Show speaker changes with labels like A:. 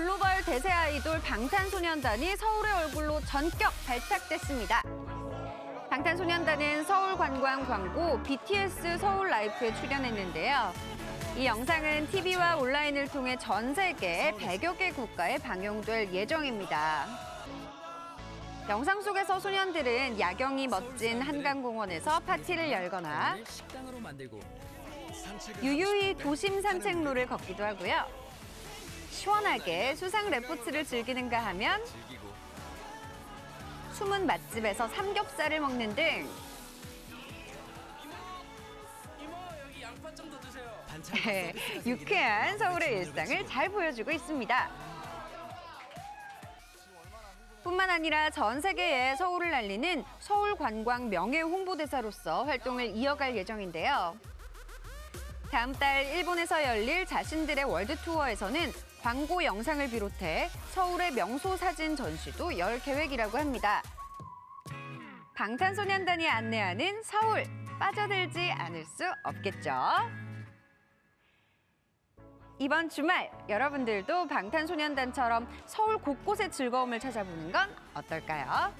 A: 글로벌 대세 아이돌 방탄소년단이 서울의 얼굴로 전격 발탁됐습니다. 방탄소년단은 서울 관광 광고 BTS 서울 라이프에 출연했는데요. 이 영상은 TV와 온라인을 통해 전 세계 100여 개 국가에 방영될 예정입니다. 영상 속에서 소년들은 야경이 멋진 한강공원에서 파티를 열거나 유유히 도심 산책로를 걷기도 하고요. 시원하게 수상 레포츠를 즐기는가 하면 숨은 맛집에서 삼겹살을 먹는 등 네, 유쾌한 서울의 일상을 잘 보여주고 있습니다. 뿐만 아니라 전 세계에 서울을 알리는 서울 관광 명예 홍보대사로서 활동을 이어갈 예정인데요. 다음 달 일본에서 열릴 자신들의 월드 투어에서는 광고 영상을 비롯해 서울의 명소 사진 전시도 열 계획이라고 합니다. 방탄소년단이 안내하는 서울 빠져들지 않을 수 없겠죠. 이번 주말 여러분들도 방탄소년단처럼 서울 곳곳의 즐거움을 찾아보는 건 어떨까요?